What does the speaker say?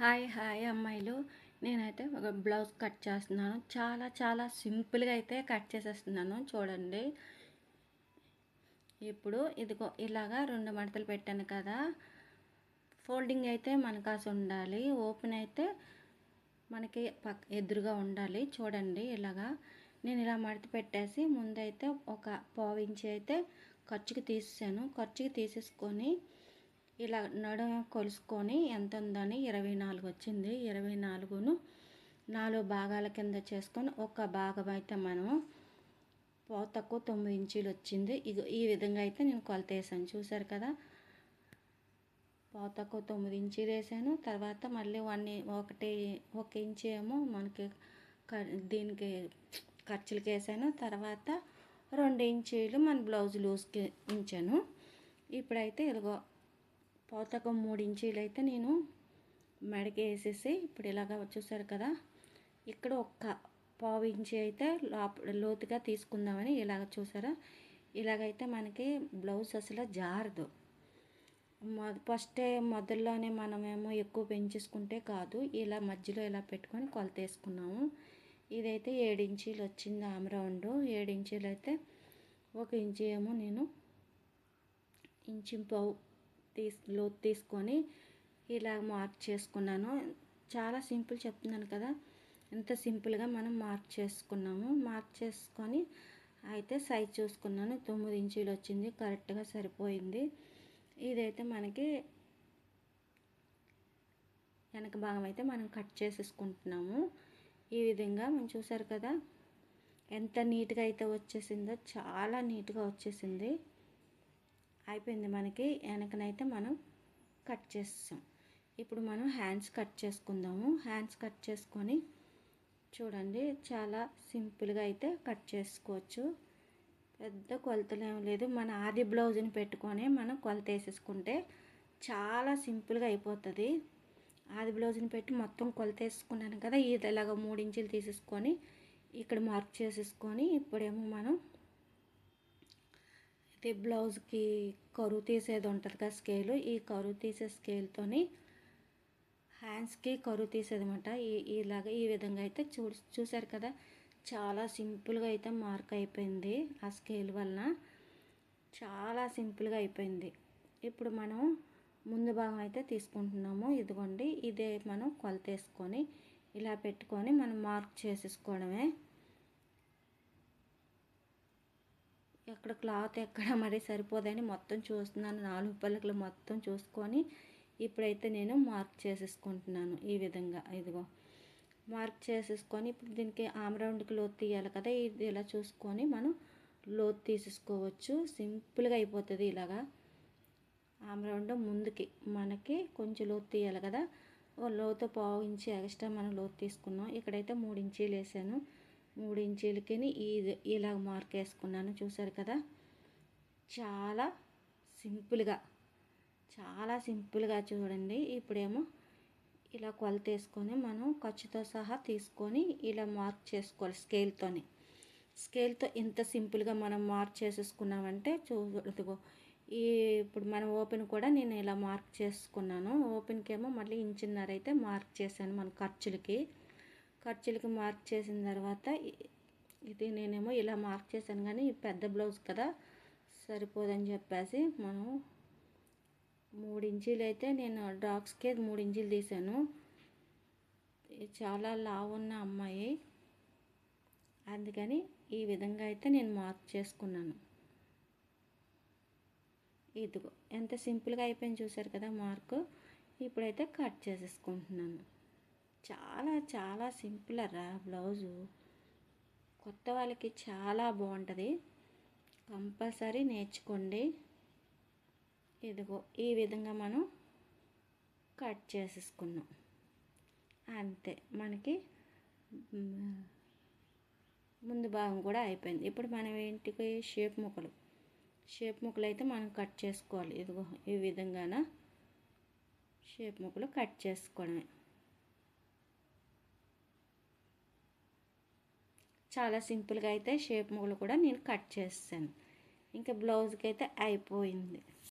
Hi hi అమ్మాయిలు. నేనైతే ఒక బ్లౌజ్ కట్ చేస్తున్నాను. చాలా చాలా సింపుల్గా అయితే కట్ చేసేస్తున్నాను. చూడండి. ఇప్పుడు ఇదిగో ఇలాగా రెండు మడతలు పెట్టాను కదా. ఫోల్డింగ్ అయితే మనకాసి ఉండాలి. ఓపెన్ అయితే మనకి పక్క ఎదురుగా ఉండాలి. చూడండి ఇలాగా. నేను ఇలా మడత పెట్టేసి ముందైతే ఒక పావు ఇంచి అయితే ఖర్చుకి తీసేసాను. ఖర్చుకి తీసేసుకొని ఇలా నడుమ కొలుసుకొని ఎంత ఉందని ఇరవై నాలుగు వచ్చింది. ఇరవై నాలుగును నాలుగు భాగాల కింద చేసుకొని ఒక భాగం అయితే మనము పోతకు తొమ్మిది ఇంచీలు వచ్చింది. ఇది ఈ విధంగా అయితే నేను కొలత వేసాను. చూసారు కదా? పోతకు తొమ్మిది ఇంచీలు వేసాను. తర్వాత మళ్ళీ వన్ ఒకటి ఒక ఇంచి ఏమో మనకి దీనికి ఖర్చులకి వేసాను. తర్వాత రెండు ఇంచీలు మన బ్లౌజ్ లూజ్కి ఉంచాను. ఇప్పుడైతే ఇదిగో పోతకం మూడు ఇంచీలు అయితే నేను మెడకి వేసేసి ఇప్పుడు ఇలాగ చూసారు కదా ఇక్కడ ఒక్క పావు ఇంచి అయితే లోప లోతుగా తీసుకుందామని ఇలాగ చూసారా? ఇలాగైతే మనకి బ్లౌజ్ అసలు జారదు. ఫస్టే మొదల్లోనే మనమేమో ఎక్కువ పెంచేసుకుంటే కాదు ఇలా మధ్యలో ఇలా పెట్టుకొని కొలత వేసుకున్నాము. ఇదైతే ఏడు ఇంచీలు వచ్చింది ఆమ్రౌండ్ ఏడు ఇంచీలు అయితే ఒక ఇంచి ఏమో నేను ఇంచి పావు తీసు లోతు తీసుకొని ఇలా మార్క్ చేసుకున్నాను. చాలా సింపుల్ చెప్తున్నాను కదా. ఎంత సింపుల్గా మనం మార్క్ చేసుకున్నాము మార్క్ చేసుకొని అయితే సైజ్ చూసుకున్నాను. తొమ్మిది ఇంచీలు వచ్చింది కరెక్ట్గా సరిపోయింది. ఇదైతే మనకి వెనక భాగం అయితే మనం కట్ చేసేసుకుంటున్నాము. ఈ విధంగా మనం చూసారు కదా ఎంత నీట్గా అయితే వచ్చేసిందో చాలా నీట్గా వచ్చేసింది. అయిపోయింది మనకి. వెనకనైతే మనం కట్ చేస్తాం ఇప్పుడు మనం హ్యాండ్స్ కట్ చేసుకుందాము. హ్యాండ్స్ కట్ చేసుకొని చూడండి చాలా సింపుల్గా అయితే కట్ చేసుకోవచ్చు. పెద్ద కొలతలు ఏం లేదు. మన ఆది బ్లౌజ్ని పెట్టుకొని మనం కొలత వేసేసుకుంటే చాలా సింపుల్గా అయిపోతుంది. ఆది బ్లౌజ్ని పెట్టి మొత్తం కొలత వేసుకున్నాను కదా ఇది ఇలాగ మూడు ఇంచులు తీసేసుకొని ఇక్కడ మార్క్ చేసేసుకొని ఇప్పుడేమో మనం ఇది బ్లౌజ్కి కరువు తీసేది ఉంటుంది కదా స్కేలు ఈ కరువు తీసే స్కేల్తోని హ్యాండ్స్కి కరువు తీసేది అనమాట ఈ ఇలాగ ఈ విధంగా అయితే చూ చూసారు కదా చాలా సింపుల్గా అయితే మార్క్ అయిపోయింది ఆ స్కేల్ వలన. చాలా సింపుల్గా అయిపోయింది. ఇప్పుడు మనం ముందు భాగం అయితే తీసుకుంటున్నాము. ఇదిగోండి ఇదే మనం కొలత వేసుకొని ఇలా పెట్టుకొని మనం మార్క్ చేసేసుకోవడమే. ఎక్కడ క్లాత్ ఎక్కడ మరి సరిపోదని మొత్తం చూస్తున్నాను. నాలుగు పలకలు మొత్తం చూసుకొని ఇప్పుడైతే నేను మార్క్ చేసేసుకుంటున్నాను ఈ విధంగా. ఇదిగో మార్క్ చేసేసుకొని ఇప్పుడు దీనికి ఆమ్రౌండ్కి లోతు తీయాలి కదా. ఇది ఇలా చూసుకొని మనం లోతు తీసేసుకోవచ్చు. సింపుల్గా అయిపోతుంది ఇలాగా. ఆమ్రౌండ్ ముందుకి మనకి కొంచెం లోతు తీయాలి కదా. లోతు పావు ఇంచి ఎక్స్ట్రా మనం లోతు తీసుకున్నాం. ఇక్కడైతే మూడు ఇంచీలు వేసాను. మూడు ఇంచీలకి ఈ ఇలా మార్క్ వేసుకున్నాను. చూసారు కదా? చాలా సింపుల్గా చాలా సింపుల్గా చూడండి. ఇప్పుడేమో ఇలా కొలత వేసుకొని మనం ఖర్చుతో సహా తీసుకొని ఇలా మార్క్ చేసుకోవాలి స్కేల్తోని. స్కేల్తో ఎంత సింపుల్గా మనం మార్క్ చేసేసుకున్నామంటే చూడదుగో ఈ ఇప్పుడు మనం ఓపెన్ కూడా నేను ఇలా మార్క్ చేసుకున్నాను. ఓపెన్కేమో మళ్ళీ ఇంచున్నర అయితే మార్క్ చేశాను మన ఖర్చులకి. ఖర్చులకి మార్క్ చేసిన తర్వాత ఇది నేనేమో ఇలా మార్క్ చేశాను కానీ పెద్ద బ్లౌజ్ కదా సరిపోదని చెప్పేసి మనం మూడు ఇంచీలు అయితే నేను డాక్స్కే మూడు ఇంచీలు తీసాను చాలా లావు ఉన్న అమ్మాయి అందుకని ఈ విధంగా అయితే నేను మార్క్ చేసుకున్నాను. ఇదిగో ఎంత సింపుల్గా అయిపోయింది చూసారు కదా మార్కు ఇప్పుడైతే కట్ చేసేసుకుంటున్నాను. చాలా చాలా సింపుల్ రా బ్లౌజు. కొత్త వాళ్ళకి చాలా బాగుంటుంది. కంపల్సరీ నేర్చుకోండి. ఇదిగో ఈ విధంగా మనం కట్ చేసేసుకున్నాం. అంతే మనకి ముందు భాగం కూడా అయిపోయింది. ఇప్పుడు మనం ఏంటికి షేప్ ముక్కలు. షేప్ ముక్కలు అయితే మనం కట్ చేసుకోవాలి. ఇదిగో ఈ విధంగాన? షేప్ ముక్కలు కట్ చేసుకోవడమే. చాలా సింపుల్గా అయితే షేప్ ముగ్గులు కూడా నేను కట్ చేస్తాను. ఇంకా బ్లౌజ్కి అయితే అయిపోయింది.